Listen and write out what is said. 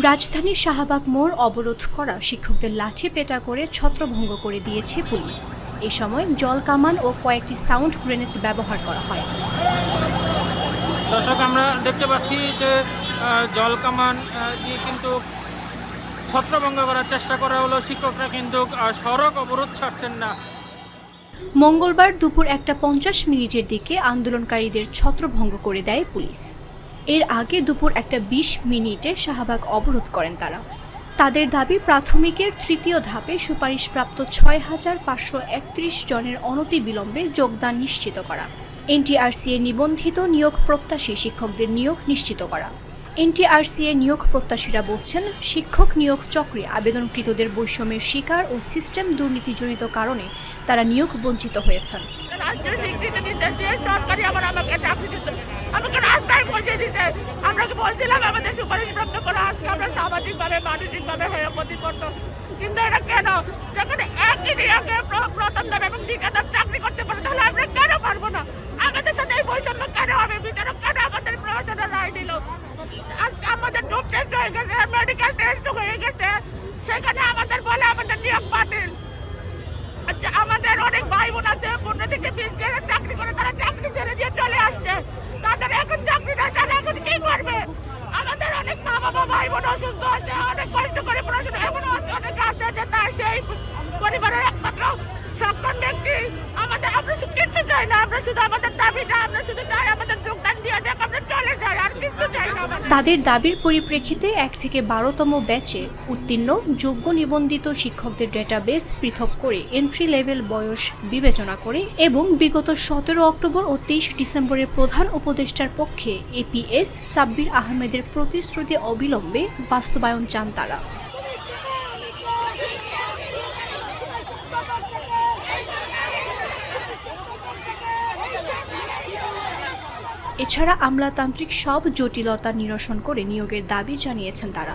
রাজধানীর শাহবাগ মোড় অবরোধ করা শিক্ষকদের লাঠি পেটা করে ছত্রভঙ্গ করে দিয়েছে পুলিশ। এ সময় জল কামান ও কয়েকটি সাউন্ড গ্রেনেড ব্যবহার করা হয়। দর্শক আমরা দেখতে পাচ্ছি যে জল কামান দিয়ে কিন্তু ছত্রভঙ্গ করার চেষ্টা করা হলো। শিক্ষকরা কিন্তু সড়ক অবরোধ ছাড়ছেন না। মঙ্গলবার দুপুর একটা পঞ্চাশ মিনিটের দিকে আন্দোলনকারীদের ছত্রভঙ্গ করে দেয় পুলিশ। এর আগে দুপুর একটা বিশ মিনিটে শাহবাগ অবরোধ করেন তারা। তাদের দাবি, প্রাথমিকের তৃতীয় ধাপে সুপারিশপ্রাপ্ত ছয় হাজার পাঁচশো একত্রিশ জনের অনতি অনতিবিলম্বে যোগদান নিশ্চিত করা। এনটিআরসি এর নিবন্ধিত নিয়োগ প্রত্যাশী শিক্ষকদের নিয়োগ নিশ্চিত করা। এনটিআরসি এর নিয়োগ প্রত্যাশীরা বলছেন, শিক্ষক নিয়োগ চক্রে আবেদনকৃতদের বৈষম্যের শিকার ও সিস্টেম দুর্নীতিজনিত কারণে তারা নিয়োগ বঞ্চিত হয়েছেন। হয়ে কিন্তু এটা কেন? যখন একই নিয়োগে প্রথম এবং দ্বিতীয় ধাপ চাকরি করতে পারে তাহলে আমরা কেন পারব না আমাদের সাথে এই বৈষম্য কেন হবে বিচারক কেন আমাদের প্রশাসনের রায় দিল আজকে আমাদের হয়ে গেছে মেডিকেল টেস্ট হয়ে গেছে। সেখানে আমাদের বলে আমাদের নিয়োগ বাতিল। আচ্ছা আমাদের অনেক ভাই বোন আছে পনেরো থেকে বিশ গ্রেডের চাকরি করে, তারা চাকরি ছেড়ে দিয়ে চলে আসছে। তাদের এখন চাকরি নেই, তারা এখন কি করবে? আমাদের অনেক মা বাবা ভাই বোন অসুস্থ আছে, অনেক কষ্ট করে পড়াশোনা এমন অনেক আছে যে তার সেই পরিবারের একমাত্র সক্ষম ব্যক্তি। আমাদের, আমরা শুধু চাই না, আমরা শুধু আমাদের দাবিটা, আমরা শুধু চাই আমাদের যোগদান দিয়ে দেখ আমরা চলে যাই আর কিচ্ছু চাই না আমাদের তাদের দাবির পরিপ্রেক্ষিতে এক থেকে বারোতম ব্যাচে উত্তীর্ণ, যোগ্য নিবন্ধিত শিক্ষকদের ডেটাবেস পৃথক করে এন্ট্রি লেভেল বয়স বিবেচনা করে এবং বিগত সতেরো অক্টোবর ও তেইশ ডিসেম্বরের প্রধান উপদেষ্টার পক্ষে এপিএস সাব্বির আহমেদের প্রতিশ্রুতি অবিলম্বে বাস্তবায়ন চান তারা। এছাড়া আমলাতান্ত্রিক সব জটিলতা নিরসন করে নিয়োগের দাবি জানিয়েছেন তারা।